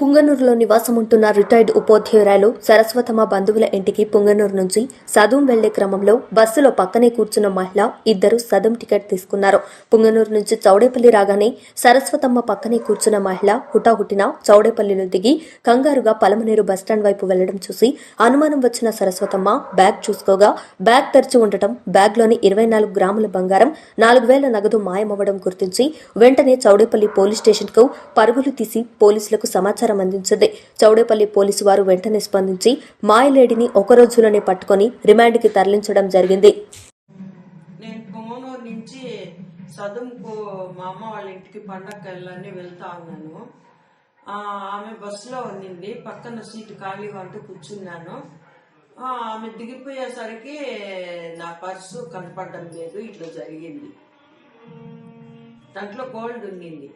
పుంగనూరులో నివాసం ఉంటున్న రిటైర్డ్ ఉపాధ్యాయురాలు సరస్వతమ్మ బంధువుల ఇంటికి పుంగనూరు నుంచి సదుం వెళ్ళే క్రమంలో బస్సులో పక్కనే కూర్చున్న మహిళ ఇద్దరు సదుం టికెట్ తీసుకున్నారు. పుంగనూరు నుంచి చౌడేపల్లి రాగానే సరస్వతమ్మ పక్కనే కూర్చున్న మహిళ హుటాహుటిన చౌడేపల్లిలో దిగి కంగారుగా పలమనేరు బస్టాండ్ వైపు వెళ్ళడం చూసి అనుమానం వచ్చిన సరస్వతమ్మ బ్యాగ్ చూసుకోగా. బ్యాగ్ తెరిచి ఉండటం బ్యాగ్లోని ఇరవై నాలుగు గ్రాముల బంగారం నాలుగు వేల నగదు మాయమవ్వడం గుర్తించి వెంటనే చౌడేపల్లి పోలీస్ స్టేషన్కు పరుగులు తీసి పోలీసులకు సమాచారం అందించింది. చౌడేపల్లి పోలీసు వారు వెంటనే స్పందించి మాయలేడిని ఒక రోజులోనే పట్టుకొని రిమాండ్కి తరలించడం జరిగింది. నేను నుంచి సదుంకు మా అమ్మ వాళ్ళ ఇంటికి పండగకి వెళ్ళని వెళ్తా ఉన్నాను. ఆమె బస్సులో ఉండింది పక్కన సీటు ఖాళీగా ఉంటూ కూర్చున్నాను. ఆమె దిగిపోయేసరికి నా పర్సు కనపడడం లేదు ఇట్లా జరిగింది. దాంట్లో గోల్డ్ ఉండింది